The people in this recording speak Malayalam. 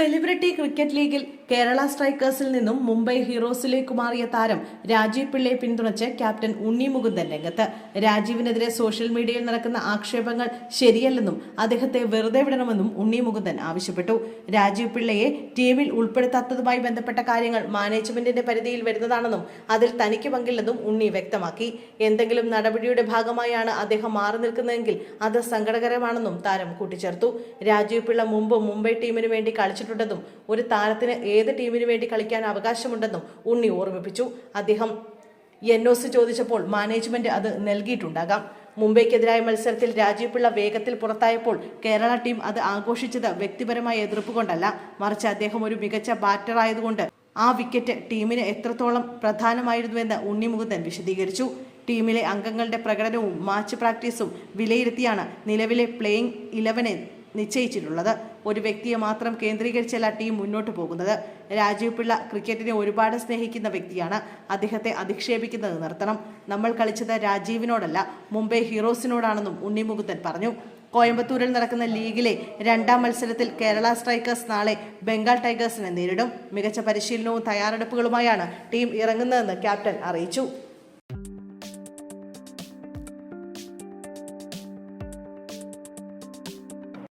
സെലിബ്രിറ്റി ക്രിക്കറ്റ് ലീഗിൽ കേരള സ്ട്രൈക്കേഴ്സിൽ നിന്നും മുംബൈ ഹീറോസിലേക്ക് മാറിയ താരം രാജീവ് പിള്ളയെ പിന്തുണച്ച് ക്യാപ്റ്റൻ ഉണ്ണി മുകുന്ദൻ രംഗത്ത്. രാജീവിനെതിരെ സോഷ്യൽ മീഡിയയിൽ നടക്കുന്ന ആക്ഷേപങ്ങൾ ശരിയല്ലെന്നും അദ്ദേഹത്തെ വെറുതെ വിടണമെന്നും ഉണ്ണി മുകുന്ദൻ ആവശ്യപ്പെട്ടു. രാജീവ് പിള്ളയെ ടീമിൽ ഉൾപ്പെടുത്താത്തതുമായി ബന്ധപ്പെട്ട കാര്യങ്ങൾ മാനേജ്മെന്റിന്റെ പരിധിയിൽ വരുന്നതാണെന്നും അതിൽ തനിക്ക് പങ്കില്ലെന്നും ഉണ്ണി വ്യക്തമാക്കി. എന്തെങ്കിലും നടപടിയുടെ ഭാഗമായാണ് അദ്ദേഹം മാറി നിൽക്കുന്നതെങ്കിൽ അത് സങ്കടകരമാണെന്നും താരം കൂട്ടിച്ചേർത്തു. രാജീവ് പിള്ള മുമ്പ് മുംബൈ ടീമിന് വേണ്ടി കളിച്ചിട്ടുണ്ടെന്നും ഒരു താരത്തിന് ഏത് ടീമിനു വേണ്ടി കളിക്കാൻ അവകാശമുണ്ടെന്നും ഉണ്ണി ഓർമ്മിപ്പിച്ചു. അദ്ദേഹം എൻ ഒ സി ചോദിച്ചപ്പോൾ മാനേജ്മെന്റ് അത് നൽകിയിട്ടുണ്ടാകാം. മുംബൈക്കെതിരായ മത്സരത്തിൽ രാജീവ് പിള്ള വേഗത്തിൽ പുറത്തായപ്പോൾ കേരള ടീം അത് ആഘോഷിച്ചത് വ്യക്തിപരമായ എതിർപ്പ് കൊണ്ടല്ല. മറിച്ച് അദ്ദേഹം ഒരു മികച്ച ബാറ്റർ ആയതുകൊണ്ട് ആ വിക്കറ്റ് ടീമിന് എത്രത്തോളം പ്രധാനമായിരുന്നുവെന്ന് ഉണ്ണിമുകുന്ദൻ വിശദീകരിച്ചു. ടീമിലെ അംഗങ്ങളുടെ പ്രകടനവും മാച്ച് പ്രാക്ടീസും വിലയിരുത്തിയാണ് നിലവിലെ പ്ലേയിങ് ഇലവനെ നിശ്ചയിച്ചിട്ടുള്ളത്. ഒരു വ്യക്തിയെ മാത്രം കേന്ദ്രീകരിച്ചല്ല ടീം മുന്നോട്ട് പോകുന്നത്. രാജീവ് പിള്ള ക്രിക്കറ്റിനെ ഒരുപാട് സ്നേഹിക്കുന്ന വ്യക്തിയാണ്. അദ്ദേഹത്തെ അധിക്ഷേപിക്കുന്നത് നിർത്തണം. നമ്മൾ കളിച്ചത് രാജീവിനോടല്ല മുംബൈ ഹീറോസിനോടാണെന്നും ഉണ്ണിമുകുന്ദൻ പറഞ്ഞു. കോയമ്പത്തൂരിൽ നടക്കുന്ന ലീഗിലെ രണ്ടാം മത്സരത്തിൽ കേരള സ്ട്രൈക്കേഴ്സ് നാളെ ബംഗാൾ ടൈഗേഴ്സിനെ നേരിടും. മികച്ച പരിശീലനവും തയ്യാറെടുപ്പുകളുമായാണ് ടീം ഇറങ്ങുന്നതെന്ന് ക്യാപ്റ്റൻ അറിയിച്ചു.